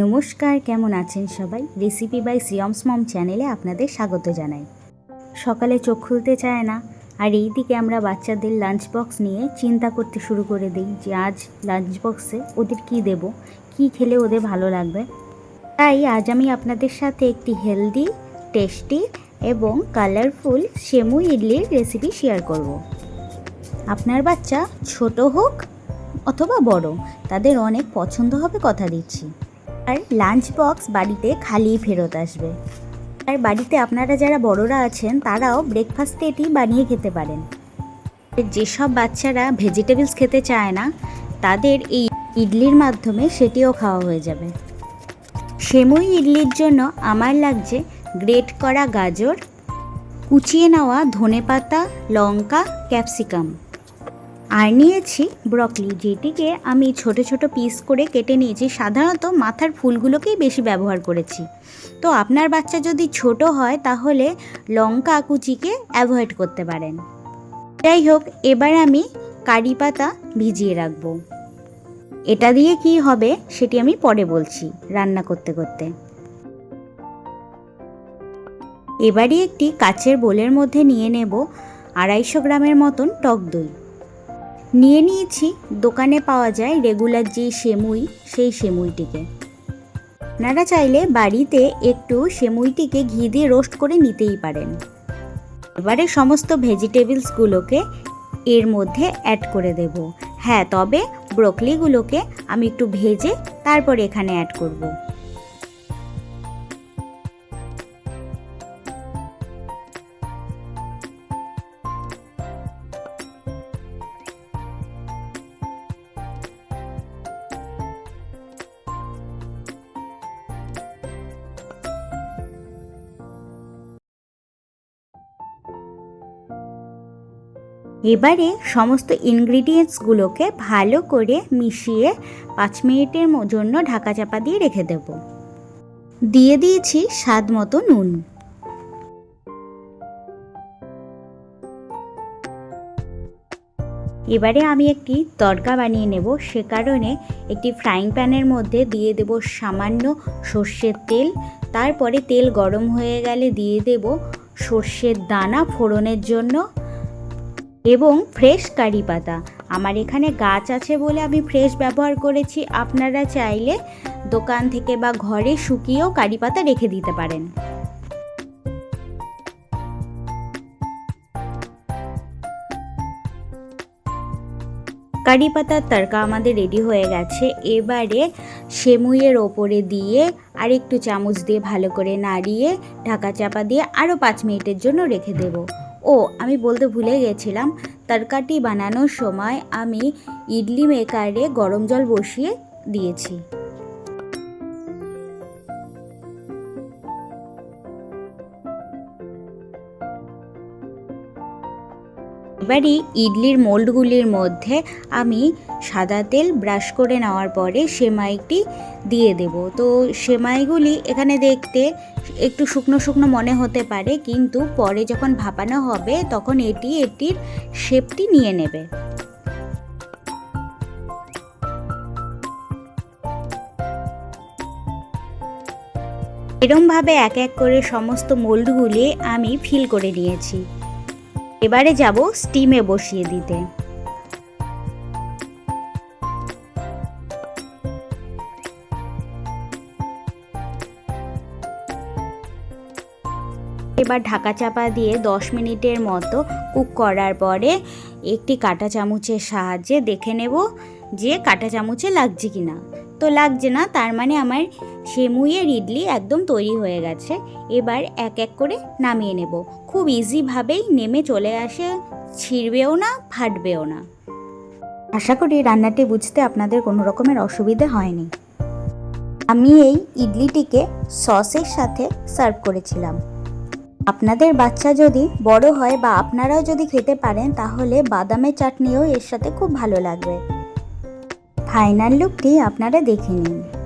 নমস্কার, কেমন আছেন সবাই? রেসিপি বাই শ্রিয়মস মম চ্যানেলে আপনাদের স্বাগত জানাই। সকালে চোখ খুলতে চায় না, আর এই দিকে আমরা বাচ্চাদের লাঞ্চ বক্স নিয়ে চিন্তা করতে শুরু করে দিই যে আজ লাঞ্চ বক্সে ওদের কি দেব, কি খেলে ওদের ভালো লাগবে। তাই আজ আমি আপনাদের সাথে একটি হেলদি টেস্টি এবং কালারফুল সেমু ইডলির রেসিপি শেয়ার করব। আপনার বাচ্চা ছোট হোক অথবা বড়, তাদের অনেক পছন্দ হবে কথা দিচ্ছি। আর লাঞ্চ বক্স বাড়িতে খালি ফেরত আসবে। আর বাড়িতে আপনারা যারা বড়রা আছেন, তারাও ব্রেকফাস্টে এটি বানিয়ে খেতে পারেন। যেসব বাচ্চারা ভেজিটেবলস খেতে চায় না, তাদের এই ইডলির মাধ্যমে সেটিও খাওয়া হয়ে যাবে। সেমুই ইডলির জন্য আমার লাগছে গ্রেট করা গাজর, কুচিয়ে নেওয়া ধনেপাতা, লঙ্কা ক্যাপসিকাম আর নিয়েছি ব্রকলি যেটিকে আমি ছোট ছোট পিস করে কেটে নিয়েছি। সাধারণত মাথার ফুলগুলোকেই বেশি ব্যবহার করেছি। তো আপনার বাচ্চা যদি ছোট হয়, তাহলে লঙ্কা কুচিকে অ্যাভয়েড করতে পারেন। যাই হোক, এবার আমি কারি পাতা ভিজিয়ে রাখব। এটা দিয়ে কি হবে, সেটি আমি পরে বলছি রান্না করতে করতে। এবারই একটি কাচের বোলের মধ্যে নিয়ে নেব আড়াইশো গ্রামের মতন টক দই। নিয়ে নিয়েছি। দোকানে পাওয়া যায় রেগুলার যে সেমুই, সেই সেমুইটিকে। আপনারা চাইলে বাড়িতে একটু সেমুইটিকে ঘি দিয়ে রোস্ট করে নিতেই পারেন। এবারে সমস্ত ভেজিটেবলসগুলোকে এর মধ্যে অ্যাড করে দেব। হ্যাঁ তবে ব্রোকলিগুলোকে আমি একটু ভেজে তারপরে এখানে অ্যাড করব। এবারে সমস্ত ইনগ্রিডিয়েন্টসগুলোকে ভালো করে মিশিয়ে পাঁচ মিনিটের জন্য ঢাকা চাপা দিয়ে রেখে দেব। দিয়ে দিয়েছি স্বাদ মতো নুন। এবারে আমি একটি তড়কা বানিয়ে নেব, সে কারণে একটি ফ্রাইং প্যানের মধ্যে দিয়ে দেব সামান্য সর্ষের তেল। তারপরে তেল গরম হয়ে গেলে দিয়ে দেব সর্ষের দানা ফোড়নের জন্য। এবং ফ্রেশ কারি পাতা। আমার এখানে গাছ আছে বলে আমি ফ্রেশ ব্যবহার করেছি। আপনারা চাইলে দোকান থেকে বা ঘরে শুকিয়েও কারি পাতা রেখে দিতে পারেন। কারি পাতার তরকা আমাদের রেডি হয়ে গেছে। এবারে সেমুইয়ের ওপরে দিয়ে আর একটু চামচ দিয়ে ভালো করে নাড়িয়ে ঢাকা চাপা দিয়ে আরও পাঁচ মিনিটের জন্য রেখে দেব। ও, আমি বলতে ভুলে গেছিলাম, তরকাটি বানানোর সময় আমি ইডলি মেকারে গরম জল বসিয়ে দিয়েছি। এবারই ইডলির মোল্ডগুলির মধ্যে আমি সাদা তেল ব্রাশ করে নেওয়ার পরে সেমাইটি দিয়ে দেব। তো সেমাইগুলি এখানে দেখতে একটু শুকনো শুকনো মনে হতে পারে, কিন্তু পরে যখন ভাপানো হবে, তখন এটি এটির শেপটি নিয়ে নেবে। এরমভাবে এক এক করে সমস্ত মোল্ডগুলি আমি ফিল করে নিয়েছি। এবারে যাব স্টিমে বসিয়ে দিতে। এবার ঢাকা চাপা দিয়ে দশ মিনিটের মতো কুক করার পরে একটি কাঁটা চামচের সাহায্যে দেখে নেব যে কাঁটা চামচে লাগছে কি না। তো লাগছে না, তার মানে আমার সেমুইয়ের ইডলি একদম তৈরি হয়ে গেছে। এবার এক এক করে নামিয়ে নেব। খুব ইজিভাবেই নেমে চলে আসে, ছিঁড়বেও না, ফাটবেও না। আশা করি রান্নাটি বুঝতে আপনাদের কোনো রকমের অসুবিধে হয়নি। আমি এই ইডলিটিকে সসের সাথে সার্ভ করেছিলাম। আপনাদের বাচ্চা যদি বড় হয় বা আপনারাও যদি খেতে পারেন, তাহলে বাদামের চাটনিও এর সাথে খুব ভালো লাগবে। ফাইনাল লুকটি আপনারা দেখে নিন।